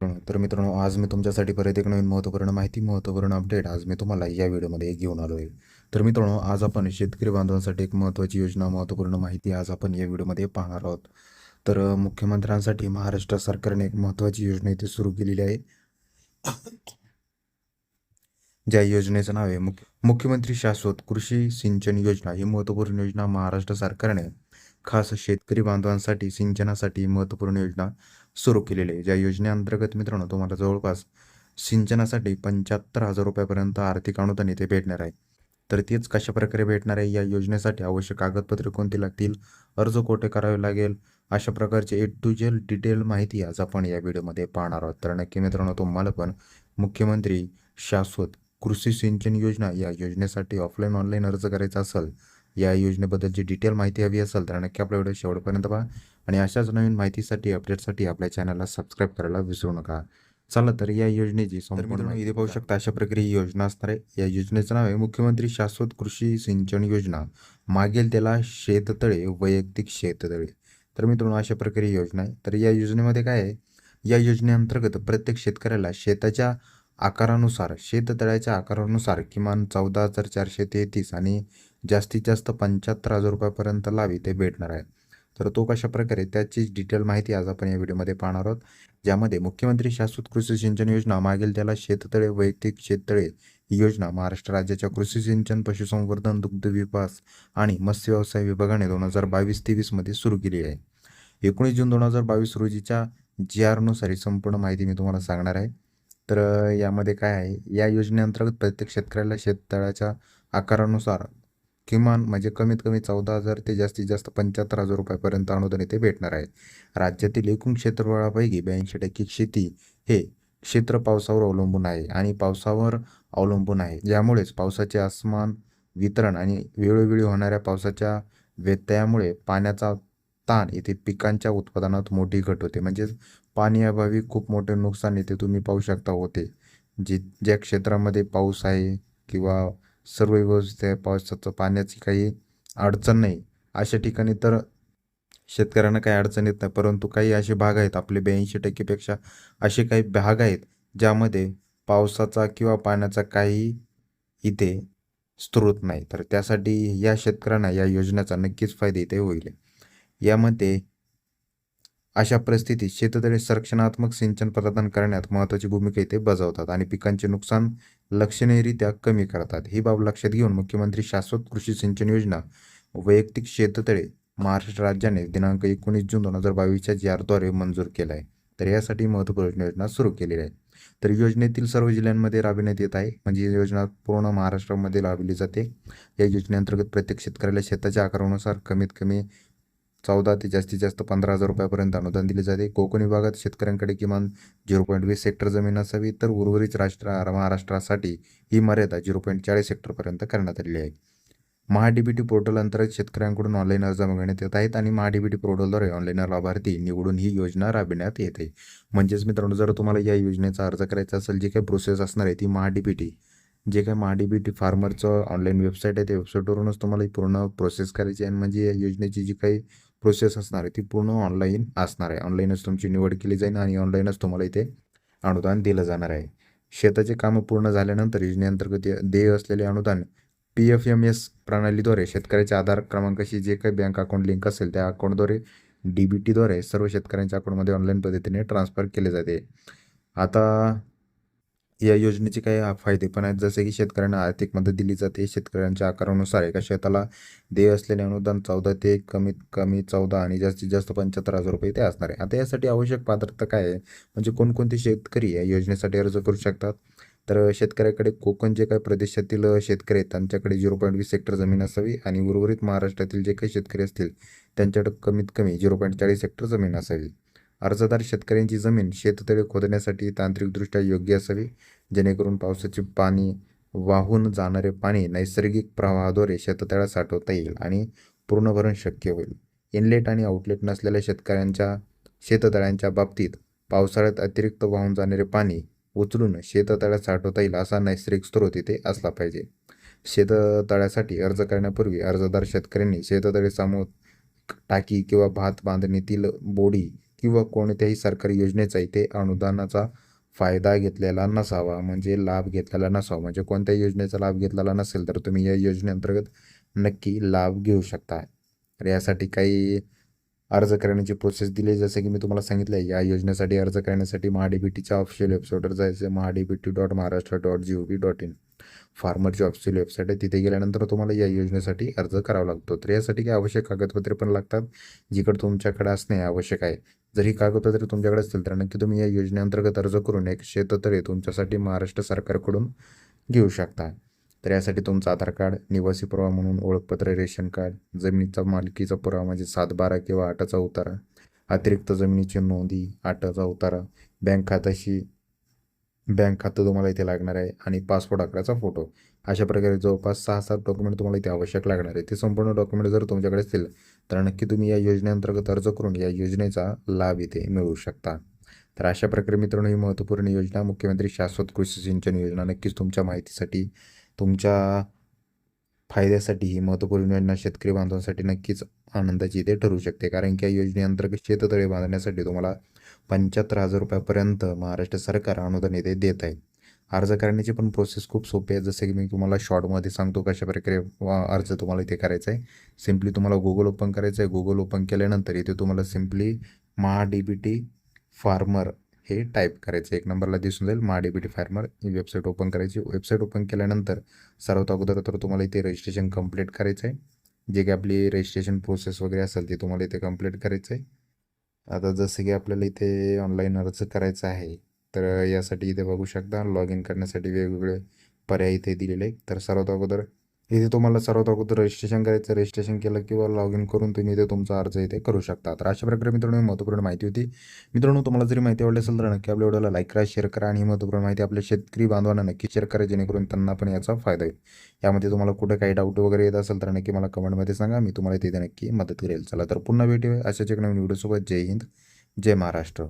तर मित्रांनो आज मी तुमच्यासाठी परत एक नवीन महत्त्वपूर्ण माहिती महत्त्वपूर्ण अपडेट आज मी तुम्हाला या व्हिडिओमध्ये घेऊन आलो आहे तर मित्रांनो आज आपण शेतकरी बांधवांसाठी एक महत्त्वाची योजना महत्त्वपूर्ण माहिती आज आपण या व्हिडिओमध्ये पाहणार आहोत. तर मुख्यमंत्र्यांसाठी महाराष्ट्र सरकारने एक महत्त्वाची योजना इथे सुरू केलेली आहे. ज्या योजनेचं नाव आहे मुख्य मुख्यमंत्री शाश्वत कृषी सिंचन योजना. ही महत्त्वपूर्ण योजना महाराष्ट्र सरकारने खास शेतकरी बांधवांसाठी सिंचनासाठी महत्त्वपूर्ण योजना सुरू केलेली आहे. ज्या योजनेअंतर्गत मित्रांनो तुम्हाला जवळपास सिंचनासाठी पंच्याहत्तर हजार रुपयापर्यंत आर्थिक अनुदान इथे भेटणार आहे. तर तेच कशा प्रकारे भेटणार आहे? या योजनेसाठी आवश्यक कागदपत्रे कोणती लागतील? अर्ज कोठे करावे लागेल? अशा प्रकारचे ए टू जेल डिटेल माहिती आज आपण या व्हिडिओमध्ये पाहणार आहोत. तर नक्की मित्रांनो तुम्हाला पण मुख्यमंत्री शाश्वत कृषी सिंचन योजना या योजनेसाठी ऑफलाईन ऑनलाईन अर्ज करायचा असेल या योजनेबद्दलची डिटेल माहिती हवी असेल तर नक्की आपला व्हिडिओ शेवटपर्यंत पहा. आणि अशाच नवीन माहितीसाठी अपडेटसाठी आपल्या चॅनलला सबस्क्राईब करायला विसरू नका. चला तर या योजनेची संपूर्ण इथे पाहू शकता अशा प्रकारे ही योजना असणार आहे. या योजनेचं नाव आहे मुख्यमंत्री शाश्वत कृषी सिंचन योजना. मागेल त्याला शेततळे वैयक्तिक शेततळे. तर मित्रांनो अशा प्रकारे ही योजना आहे. तर या योजनेमध्ये काय आहे? या योजनेअंतर्गत प्रत्येक शेतकऱ्याला शेताच्या आकारानुसार शेततळ्याच्या आकारानुसार किमान चौदा हजार चारशे तेहतीस आणि जास्तीत जास्त पंच्याहत्तर हजार रुपयापर्यंत लावी ते भेटणार आहे तर तो कशा प्रकारे त्याची डिटेल माहिती आज आपण या व्हिडिओमध्ये पाहणार आहोत. ज्यामध्ये मुख्यमंत्री शाश्वत कृषी सिंचन योजना मागील त्याला शेततळे वैयक्तिक शेततळे ही योजना महाराष्ट्र राज्याच्या कृषी सिंचन पशुसंवर्धन दुग्ध विकास आणि मत्स्य व्यवसाय विभागाने दोन हजार बावीस तेवीसमध्ये सुरू केली आहे. एकोणीस जून दोन हजार बावीस रोजीच्या जी आरनुसार ही संपूर्ण माहिती मी तुम्हाला सांगणार आहे. तर यामध्ये काय आहे? या योजनेअंतर्गत प्रत्येक शेतकऱ्याला शेततळ्याच्या आकारानुसार किमान म्हणजे कमीत कमी चौदा हजार ते जास्तीत जास्त पंच्याहत्तर हजार रुपयापर्यंत अनुदान इथे भेटणार आहे. राज्यातील एकूण क्षेत्रफळापैकी ब्याऐंशी टक्के शेती हे क्षेत्र पावसावर अवलंबून आहे आणि पावसावर अवलंबून आहे. ज्यामुळेच पावसाचे आसमान वितरण आणि वेळोवेळी होणाऱ्या पावसाच्या व्यत्ययामुळे पाण्याचा ताण येथे पिकांच्या उत्पादनात मोठी घट होते. म्हणजेच पाण्याअभावी खूप मोठे नुकसान येथे तुम्ही पाहू शकता होते. जे ज्या क्षेत्रामध्ये पाऊस आहे किंवा सर्व व्यवस्थित आहे पावसाचं पाण्याची काही अडचण नाही अशा ठिकाणी तर शेतकऱ्यांना काही अडचण येत नाही परंतु काही असे भाग आहेत आपले ब्याऐंशी टक्केपेक्षा असे काही भाग आहेत ज्यामध्ये पावसाचा किंवा पाण्याचा काही इथे स्रोत नाही. तर त्यासाठी या शेतकऱ्यांना या योजनेचा नक्कीच फायदा इथे होईल. यामध्ये अशा परिस्थितीत शेततळे संरक्षणात्मक सिंचन प्रदान करण्यात महत्त्वाची भूमिका इथे बजावतात आणि पिकांचे नुकसान लक्षणीयरित्या कमी करतात. ही बाब लक्षात घेऊन मुख्यमंत्री शाश्वत कृषी सिंचन योजना वैयक्तिक शेततळे महाराष्ट्र राज्याने दिनांक एकोणीस जून दोन हजार बावीसच्या जी आरद्वारे मंजूर केला आहे तर यासाठी महत्त्वपूर्ण योजना सुरू केलेली आहे. तर योजनेतील सर्व जिल्ह्यांमध्ये राबविण्यात येत आहे. म्हणजे योजना पूर्ण महाराष्ट्रामध्ये राबविली जाते. या योजनेअंतर्गत प्रत्येक शेतकऱ्याला शेताच्या आकारानुसार कमीत कमी चौदा ते जास्तीत जास्त पंधरा हजार रुपयापर्यंत अनुदान दिले जाते. कोकण विभागात शेतकऱ्यांकडे किमान झिरो पॉईंट वीस हेक्टर जमीन असावी तर उर्वरित राष्ट्र महाराष्ट्रासाठी ही मर्यादा झिरो पॉईंट चाळीस हेक्टरपर्यंत करण्यात आलेली आहे. महाडीबीटी पोर्टल अंतर्गत शेतकऱ्यांकडून ऑनलाईन अर्ज मागण्यात येत आहेत आणि महाडीबीटी पोर्टलद्वारे ऑनलाईन लाभार्थी निवडून ही योजना राबविण्यात येते. म्हणजेच मित्रांनो जर तुम्हाला या योजनेचा अर्ज करायचा असेल जी काही प्रोसेस असणार आहे ती महाडीबीटी जे काही महाडीबीटी फार्मरचं ऑनलाईन वेबसाईट आहे त्या वेबसाईटवरूनच तुम्हाला ही पूर्ण प्रोसेस करायची आहे. आणि म्हणजे या योजनेची जी काही प्रोसेस असणार आहे ती पूर्ण ऑनलाईन असणार आहे. ऑनलाईनच तुमची निवड केली जाईल आणि ऑनलाईनच तुम्हाला इथे अनुदान दिलं जाणार आहे. शेताचे कामं पूर्ण झाल्यानंतर योजनेअंतर्गत देय असलेले अनुदान पी एफ एम एस प्रणालीद्वारे शेतकऱ्याच्या आधार क्रमांकाशी जे काही बँक अकाउंट लिंक असेल त्या अकाउंटद्वारे डी बी टीद्वारे सर्व शेतकऱ्यांच्या अकाउंटमध्ये ऑनलाईन पद्धतीने ट्रान्सफर केले जाते. आता या योजनेचे काही फायदे पण आहेत. जसे की शेतकऱ्यांना आर्थिक मदत दिली जाते. शेतकऱ्यांच्या आकारानुसार एका शेताला देय असलेले अनुदान चौदा ते कमीत कमी चौदा आणि जास्तीत जास्त पंच्याहत्तर हजार रुपये ते असणार आहे. आता यासाठी आवश्यक पात्रता काय आहे? म्हणजे कोणकोणते शेतकरी या योजनेसाठी अर्ज करू शकतात? तर शेतकऱ्याकडे कोकण जे काही प्रदेशातील शेतकरी आहेत त्यांच्याकडे झिरो पॉईंट वीस हेक्टर जमीन असावी आणि उर्वरित महाराष्ट्रातील जे काही शेतकरी असतील त्यांच्याकडे कमीत कमी झिरो पॉईंट चाळीस हेक्टर जमीन असावी. अर्जदार शेतकऱ्यांची जमीन शेततळे खोदण्यासाठी तांत्रिकदृष्ट्या योग्य असावी जेणेकरून पावसाचे पाणी वाहून जाणारे पाणी नैसर्गिक प्रवाहाद्वारे शेततळ्यात साठवता येईल आणि पूर्ण भरण शक्य होईल. इनलेट आणि आउटलेट नसलेल्या शेतकऱ्यांच्या शेततळ्यांच्या बाबतीत पावसाळ्यात अतिरिक्त वाहून जाणारे पाणी उचलून शेततळ्यात साठवता येईल असा नैसर्गिक स्रोत इथे असला पाहिजे. शेततळ्यासाठी अर्ज करण्यापूर्वी अर्जदार शेतकऱ्यांनी शेततळे समोर टाकी किंवा भात बांधणीतील बोडी किंवा कोणत्याही सरकारी योजनेचा इथे अनुदानाचा फायदा घेतलेला नसावा म्हणजे लाभ घेतलेला नसावा. म्हणजे कोणत्या योजनेचा लाभ घेतलेला नसेल तर तुम्ही या योजनेअंतर्गत नक्की लाभ घेऊ शकता. तर यासाठी काही अर्ज करण्याची प्रोसेस दिली जसे जसं की मी तुम्हाला सांगितलं आहे या योजनेसाठी अर्ज करण्यासाठी महाडीबीटीच्या ऑफिशियल वेबसाईटवर जायचं MahaDBT dot Maharashtra dot G O V dot in फार्मरची official website आहे तिथे गेल्यानंतर तुम्हाला या योजनेसाठी अर्ज करावा लागतो. तर यासाठी काही आवश्यक कागदपत्रे पण लागतात जिकडे तुमच्याकडे असणे आवश्यक आहे. जर ही कागदपत्रे तुमच्याकडे असतील तर नक्की तुम्ही या योजनेअंतर्गत अर्ज करून एक शेततळे तुमच्यासाठी महाराष्ट्र सरकारकडून घेऊ शकता. तर यासाठी तुमचं आधार कार्ड निवासी पुरावा म्हणून ओळखपत्र रेशन कार्ड जमिनीचा मालकीचा पुरावा म्हणजे सात बारा किंवा आठाचा उतारा अतिरिक्त जमिनीची नोंदी आठाचा उतारा बँक खात्याशी बँक खातं तुम्हाला इथे लागणार आहे आणि पासपोर्ट आकाराचा फोटो. अशा प्रकारे जवळपास सहा सात डॉक्युमेंट तुम्हाला इथे आवश्यक लागणार आहे ते संपूर्ण डॉक्युमेंट जर तुमच्याकडे असतील तर नक्की तुम्ही या योजनेअंतर्गत अर्ज करून या योजनेचा लाभ इथे मिळवू शकता. तर अशा प्रकारे मित्रांनो ही महत्त्वपूर्ण योजना मुख्यमंत्री शाश्वत कृषी सिंचन योजना नक्कीच तुमच्या माहितीसाठी तुमच्या फायद्यासाठी ही महत्त्वपूर्ण योजना शेतकरी बांधवांसाठी नक्कीच आनंदाची इथे ठरू शकते. कारण की या योजनेअंतर्गत शेततळे बांधण्यासाठी तुम्हाला पंच्याहत्तर हजार रुपयापर्यंत महाराष्ट्र सरकार अनुदान येथे देत आहे. अर्ज करण्याची पण प्रोसेस खूप सोपी आहे. जसं की मी तुम्हाला शॉर्टमध्ये सांगतो कशा प्रकारे अर्ज तुम्हाला इथे करायचा आहे. सिम्पली तुम्हाला गुगल ओपन करायचं आहे. गुगल ओपन केल्यानंतर इथे तुम्हाला simply Maha D B T farmer हे टाईप करायचं एक नंबरला दिसून जाईल. Maha D B T farmer ही वेबसाईट ओपन करायची वेबसाईट ओपन केल्यानंतर सर्वात अगोदर तर तुम्हाला इथे रजिस्ट्रेशन कंप्लीट करायचं आहे. जे काही आपली रजिस्ट्रेशन प्रोसेस वगैरे असेल ते तुम्हाला इथे कंप्लीट करायचं आहे. आता जसं की आपल्याला इथे ऑनलाईन अर्ज करायचा आहे तर यासाठी इथे बघू शकता लॉग इन करण्यासाठी वेगवेगळे पर्याय इथे दिलेले आहेत. तर सर्वात अगोदर इथे तुम्हाला सर्वात अगोदर रजिस्ट्रेशन करायचं रजिस्ट्रेशन केलं किंवा लॉग इन करून तुम्ही इथे तुमचा अर्ज इथे करू शकता. तर अशा प्रकारे मित्रांनो ही महत्त्वपूर्ण माहिती होती. मित्रांनो तुम्हाला जरी माहिती आवडली असेल तर नक्की आपल्या व्हिडिओला लाईक करा शेअर करा आणि ही महत्त्वपूर्ण माहिती आपल्या शेतकरी बांधवांना नक्की शेअर करा जेणेकरून त्यांना पण याचा फायदा होईल. यामध्ये तुम्हाला कुठे काही डाऊट वगैरे येत असेल तर नक्की मला कमेंटमध्ये सांगा. मी तुम्हाला तिथे नक्की मदत करेल. चला तर पुन्हा भेटूया अशाच एक नवीन व्हिडिओसोबत जय हिंद जय महाराष्ट्र.